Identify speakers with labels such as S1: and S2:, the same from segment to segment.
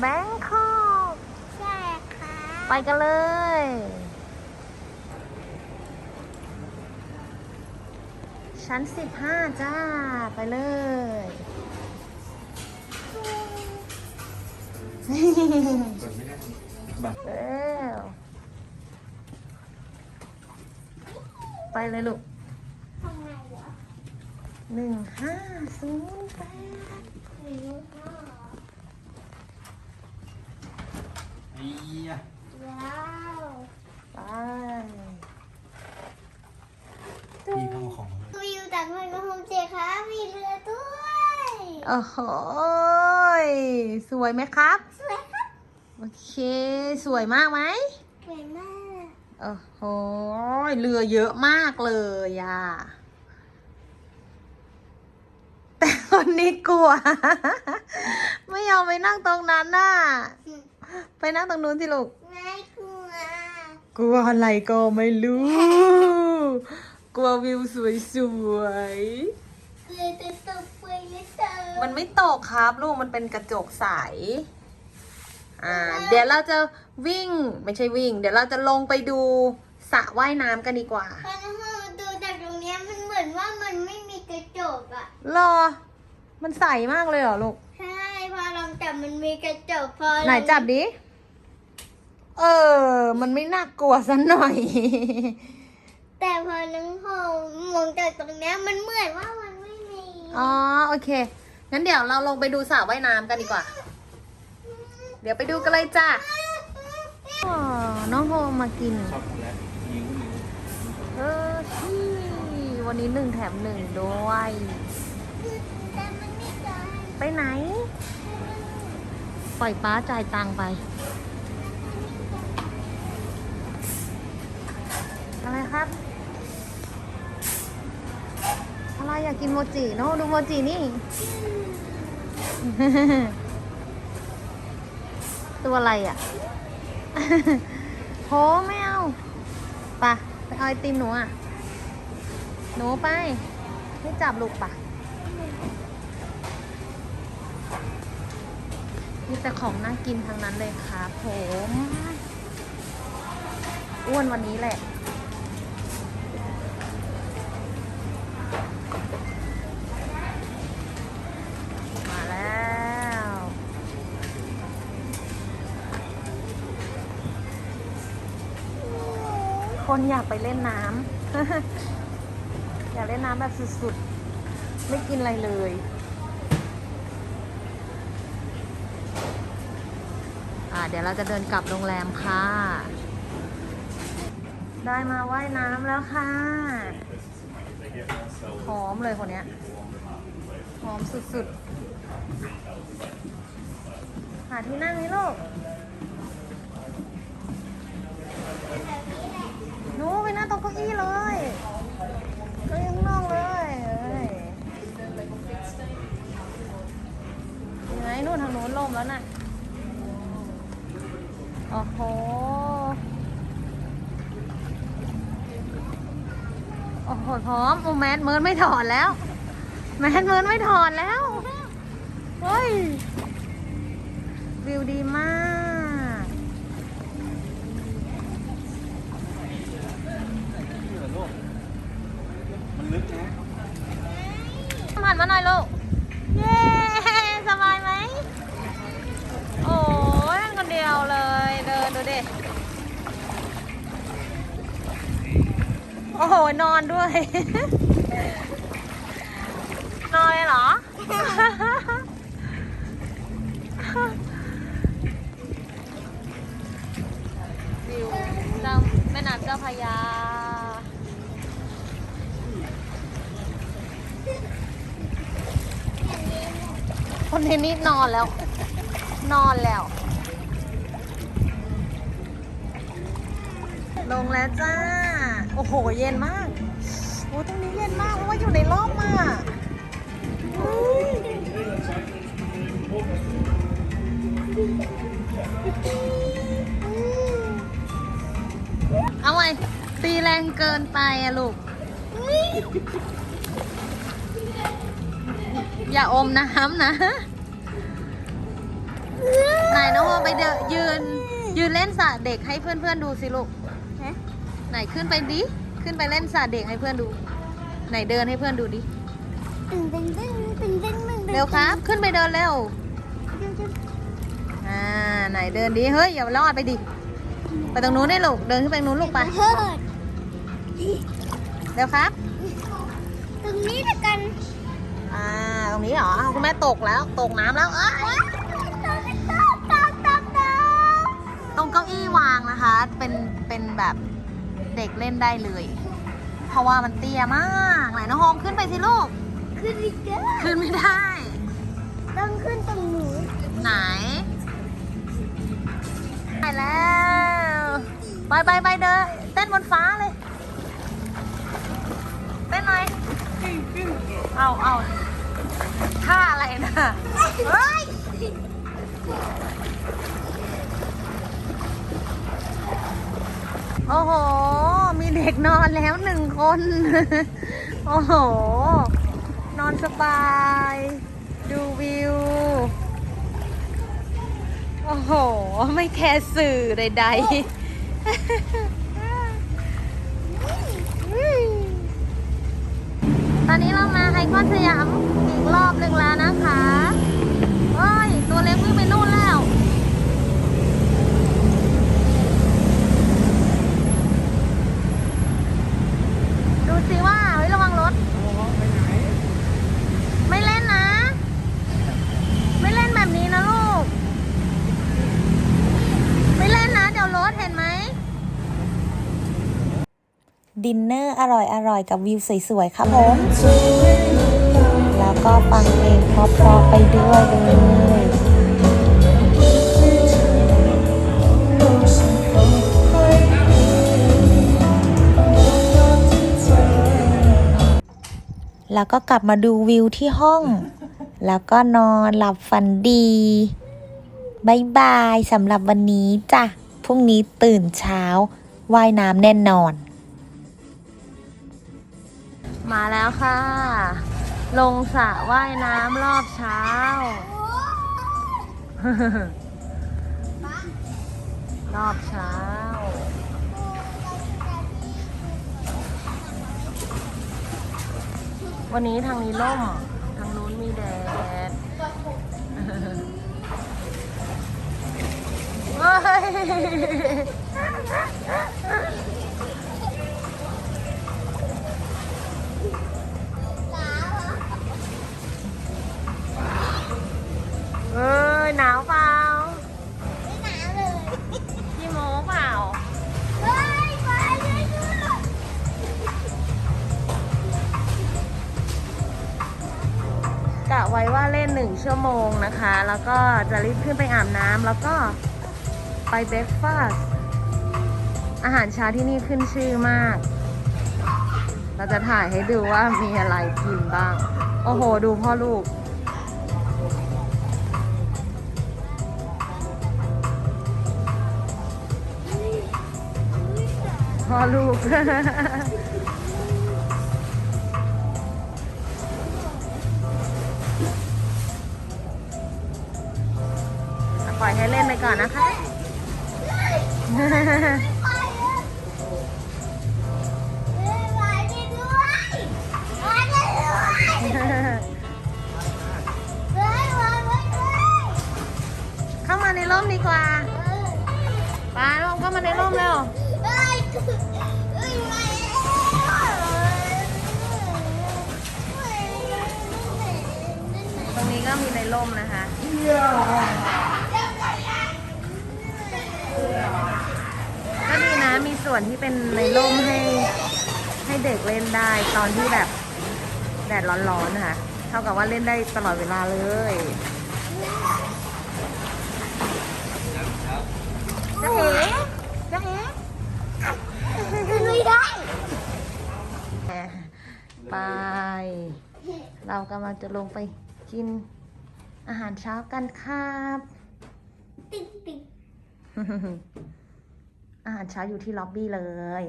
S1: แบงคอก
S2: ใช่ค่ะ
S1: ไปกันเลย ชั้น15จ้า ไปเลย
S3: เปิดไม่ได้บัตร
S1: เร็วไปเลยลูก
S2: ทำไงเหรอ
S1: หนึ่งห้าศูนย์แปด
S2: ห นึ่งห้า
S3: ไอ้ยะ
S2: ว้าว
S1: ไป
S3: พี่เข้าของมาเลย
S2: วิวจากเมืองกรุงเจค่ะมีเรือด้วย
S1: โอ้โหยสวยไหมครับ
S2: สวยครับ
S1: โอเค สวยมากไหม
S2: สวยมาก
S1: โอ้โหยเรือเยอะมากเลยอะแต่คนนี้กลัว ไม่ยอมไปนั่งตรงนั้นน่ะ ไปนั่งตรงนู้นสิลูก
S2: ไม่กลัว
S1: กลัวอะไรก็ไม่รู้ กลัววิวสวย
S2: เรือจะตกไปหรือเปล่า
S1: ๆมันไม่ตกครับลูก มันเป็นกระจกใส อ่า เดี๋ยวเราจะวิ่ง ไม่ใช่วิ่ง เดี๋ยวเราจะลงไปดูสระว่ายน้ำกันดีกว่า
S2: ตอนนั้นเราดูจากตรงเนี้ยมันเหมือนว่ามันไม่มีกระจกอะ
S1: รอ มันใสมากเลยเหรอลูก
S2: ใช่พอลองจับ มันมีกระจกพอ
S1: ไหนจับดิ เออ มันไม่น่ากลัวสันหน่อย
S2: แต่พอน้องพอมองจากตรงเนี้ยมันเหมือนว่ามันไม่มี
S1: อ๋อ โอเค งั้นเดี๋ยวเราลงไปดูสระว่ายน้ำกันดีกว่า เดี๋ยวไปดูกันเลยจ้ะอ๋อน้องโฮมมากิน
S3: ช็อกโกแลตนิ้วนิ้ว
S1: เออชี่วันนี้หนึ่งแถมหนึ่งด้วย
S2: แต่มันไม่ได้
S1: ไปไหน ปล่อยป้าจ่ายตังไป อะไรครับ อะไรอยากกินโมจิโนาะดูโมจินี่ ตัวอะไรอะ โหไม่เอาไปะไปเอาไอติมหนูอะ หนูไปให้จับลูกปะ มีแต่ของน่ากินทั้งนั้นเลยครับผมอ้วนวันนี้แหละ มาแล้ว คนอยากไปเล่นน้ำ อยากเล่นน้ำแบบสุดๆ ไม่กินอะไรเลย อ่า เดี๋ยวเราจะเดินกลับโรงแรมค่ะ ได้มาว่ายน้ำแล้วค่ะหอมเลยคนเนี้ยหอมสุดๆ หาที่นั่งนี่ลูกนูไปนั่งตรงเก้าอี้เลยเก็ยังนอกเลยเอ้ยยังไงนู่นทางนู้นลมแล้วน่ะ โอ้โหโอ้โหพร้อมโอ้แมสเมินไม่ถอดแล้ว แมสเมินไม่ถอดแล้วเฮ้ยวิวดีมาก
S3: นี่เหรอลูกมันลึกนะ
S1: หันมาหน่อยลูกเย้ สบายไหม โอ้ยนั่งคนเดียวเลย เดินดูดิ โอ้โห นอนด้วย นอนเลยเหรอ วิวเจ้าแม่น้ำเจ้าพระยา คนนี้นี่นอนแล้ว นอนแล้ว ลงแล้วจ้า โอ้โห เย็นมาก โอ้ตรงนี้เย็นมาก เพราะว่าอยู่ในร่มอะเฮ้ยเอาไงตีแรงเกินไปอะลูก อย่าอมน้ำนะไหนน้องโมไปเดนยืน ยืนเล่นสระเด็กให้เพื่อนๆดูสิลูก ไหนขึ้นไปดิ ขึ้นไปเล่นสระเด็กให้เพื่อนดู ไหนเดินให้เพื่อนดูดิ
S2: ตึงตึงตึงตึงตึงตึง
S1: เร็วครับ ขึ้นไปเดินเร็ว อ่า ไหนเดินดิ เฮ้ยอย่ารอดไปดิ ไปตรงนู้นได้ลูก เดินขึ้นไปตรงนู้นลูกไป
S2: เฮิด
S1: เร็วครับ
S2: ตรงนี้ละกัน
S1: อ่า ตรงนี้เหรออ้าวคุณแม่ตกแล้ว ตกน้ำแล้ว เอ้ย
S2: ตกตกตกตก
S1: ตรงเก้าอี้วางนะคะ เป็น เป็นแบบ เด็กเล่นได้เลย เพราะว่ามันเตี้ยมากไหนน้องโฮมขึ้นไปสิลูก
S2: ขึ้นอีกเด้อ
S1: ขึ้นไม่ได้
S2: ต้องขึ้นตรงหนู
S1: ไหนไปแล้วไปไปไปเดินเต้นบนฟ้าเลย เต้นหน่อยเอาเอาท่าอะไรนะเฮ้ย โอ้โห มีเด็กนอนแล้วหนึ่งคน โอ้โห นอนสบาย ดูวิว โอ้โห ไม่แคร์สื่อใดๆ ตอนนี้เรามาไอคอนสยามอีกรอบหนึ่งแล้วนะคะ เฮ้ย ตัวเล็กวิ่งไปนู่นแล้ว ดูสิว่าเฮ้ยระวังรถ ไม่เล่นนะ ไม่เล่นแบบนี้นะลูก ไม่เล่นนะ เดี๋ยวรถเห็นไหม
S4: ดินเนอร์อร่อยๆกับวิวสวยๆครับผม แล้วก็ฟังเพลงเพราะๆไปด้วยเลย แล้วก็กลับมาดูวิวที่ห้อง แล้วก็นอนหลับฝันดีบายบายสำหรับวันนี้จ้ะ พรุ่งนี้ตื่นเช้าว่ายน้ำแน่นอน
S1: มาแล้วค่ะ ลงสระว่ายน้ำรอบเช้า รอบเช้า วันนี้ทางนี้ล่ม ทางนู้นมีแดดเฮ้ยเอ้ยหนาวเปล่าะไว้ว่าเล่นหนึ่งชั่วโมงนะคะ แล้วก็จะรีบขึ้นไปอาบน้ำแล้วก็ไปเบรกฟาสอาหารเช้าที่นี่ขึ้นชื่อมาก เราจะถ่ายให้ดูว่ามีอะไรกินบ้าง โอ้โห ดูพ่อลูก พ่อลูก ปล่อยให้เล่นไปก่อนนะคะ
S2: ไปด้วยไปด้วยเฮ้ยไปไปด้วย
S1: เข้ามาในร่มดีกว่าปาลงเข้ามาในร่มเร็ว
S2: เฮ้ยเฮ้ยไปแล้ว
S1: ตรงนี้ก็มีในร่มนะคะ ก็ดีนะ มี ส่วนที่เป็นในร่มให้ให้เด็กเล่นได้ตอนที่แบบแดดร้อนๆนะคะเท่ากับว่าเล่นได้ตลอดเวลาเลยจะเอ๋จะเอ๋
S2: ไม่ได้
S1: ไป เรากำลังจะลงไปกินอาหารเช้ากันครับ
S2: ติ๊กติ๊ก
S1: อาหารเช้าอยู่ที่ล็อบบี้เลย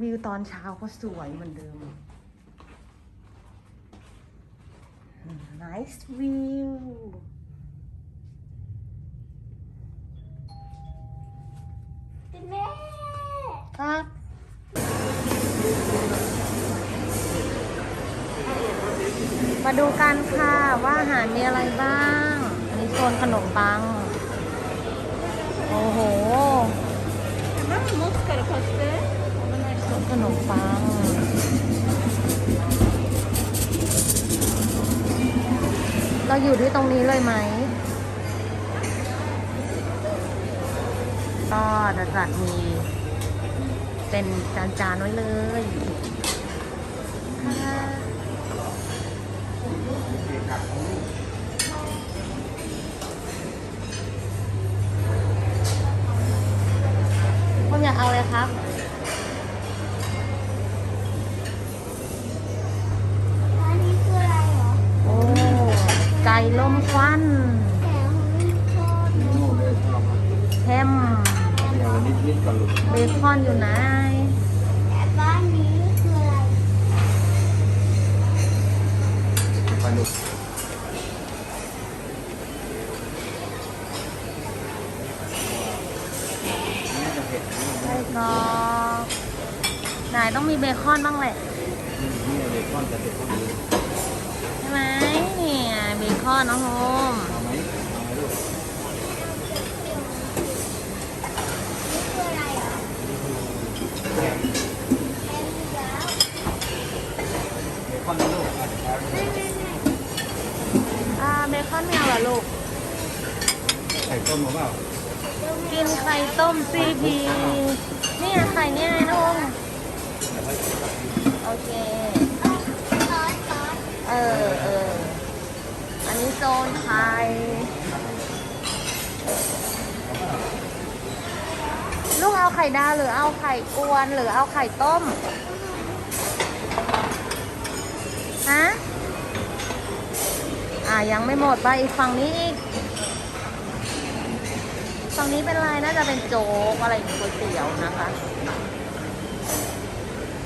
S1: วิวตอนเช้าก็สวยเหมือนเดิม nice view
S2: เป็นแม่
S1: ครับมาดูกันค่ะว่าอาหารมีอะไรบ้างอันนี้ โซนขนมปัง โอ้โหโซนขนมปัง เราอยู่ที่ตรงนี้เลยไหมก็จะจัดมีเป็นจานๆไว้เลยค่ะ เอาเลยครับ
S2: ร้านนี้คืออะไรเหรอ
S1: โอ้ ไก่ลมควัน
S2: แต่ของนี่โคตร
S3: โน่เลยชอบมาก
S1: แฮม
S3: เนี่ยวันนี้นิดก่อนลูก
S1: เบคอนอยู่ไหน
S2: แต่บ้านนี้คืออะไร
S3: ปลาดุกนี่จะเผ็ดนี่
S1: ไส้กรอก ไหนต้องมีเบคอนบ้างแหละ
S3: นี่เบคอนจะเผ็ดพอดี
S1: ใช่ไหมเนี่ยเบคอนน้องโฮม
S3: เอาไหมเอาไหมลูก
S2: นี่คืออะไรเหรอ
S3: แกง
S2: แอนดี้แล้ว
S3: เบคอนนะลูกอะเดี๋ยวครับ
S2: ไม่ไม่ไม่
S1: อ่าเบคอนไม่เอาเหรอลูก
S3: ไข่ต้มหรือเปล่า
S1: กินไข่ต้มซีพี ไข่ลูกเอาไข่ดาวหรือเอาไข่กวนหรือเอาไข่ต้ม ฮะ อ่ายังไม่หมดไปอีกฝั่งนี้อีก ฝั่งนี้เป็นไรน่าจะเป็นโจ๊กอะไรอย่างก๋วยเตี๋ยวนะคะ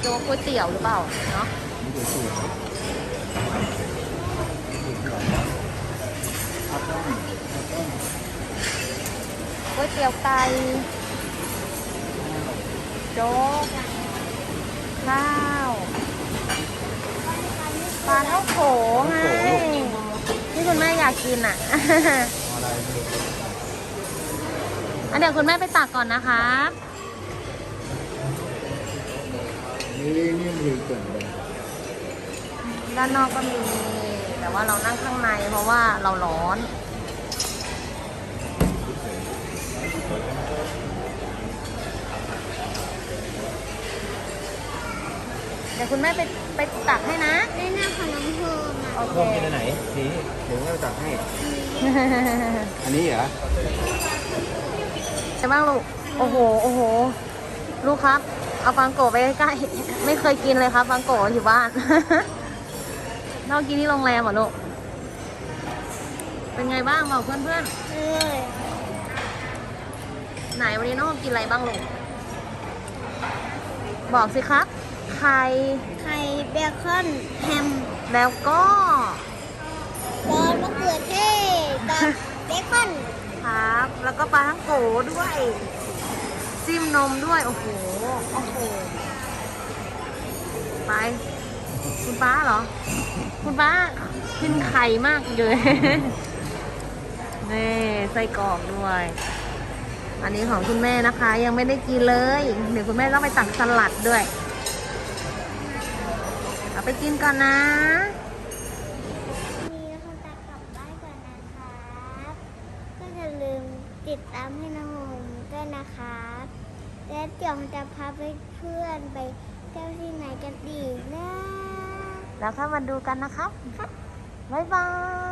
S1: โจ๊กก๋วยเตี๋ยวหรือเปล่า เนาะ
S3: นี่คือสูตรข้าวต้มข้าวต้ม
S1: ก๋วยเตี๋ยวไก่โจ๊กข้าวปลาเท่าโขไงที่คุณแม่อยากกินอะ
S3: อะไรไม่รู้
S1: อันเดี๋ยวคุณแม่ไปตักก่อนนะคะ
S3: นี่นี่คือเกิดเลย
S1: ด้านนอกก็มี แต่ว่าเรานั่งข้างในเพราะว่าเราร้อน เดี๋ยวคุณแม่ไปไปตักให้นะ
S2: แนะนำของน้องโฮมอะ
S1: โอเค
S3: ลองกินอันไหนนี่เดี๋ยวเราจัดให้ อันนี้เหรอ
S1: ใช่บ้างลูก โอ้โห โอ้โห ลูกครับ เอาฟังโกะไปใกล้ๆไม่เคยกินเลยครับฟังโกะอยู่บ้าน เรากินที่โรงแรมเหรอลูก เป็นไงบ้างบอกเพื่อน
S2: เออ
S1: ๆไหนวันนี้น้องกินอะไรบ้างลูก บอกสิครับ ไข่
S2: ไข่เบคอนแฮม
S1: แล้วก็
S2: ซอสมะเขือเทศกับเบคอน
S1: ครับ แล้วก็ปลาทั้งโกด้วย จิ้มนมด้วย โอ้โห โอ้โห ไป คุณป้าเหรอ คุณป้ากินไข่มากเลยนี่ไส้กรอกด้วย อันนี้ของคุณแม่นะคะ ยังไม่ได้กินเลย เดี๋ยวคุณแม่ต้องไปตักสลัดด้วย เอาไปกินก่อนนะ
S2: มีคนจะกลับบ้านก่อนนะครับก็อย่าลืมติดตามให้น้องโฮมด้วยนะครับและเดี๋ยวจะพาไปเพื่อนไปเที่ยวที่ไหนกันอีกนะ
S1: แล้วค่อยมาดูกันนะครับ บ๊ายบาย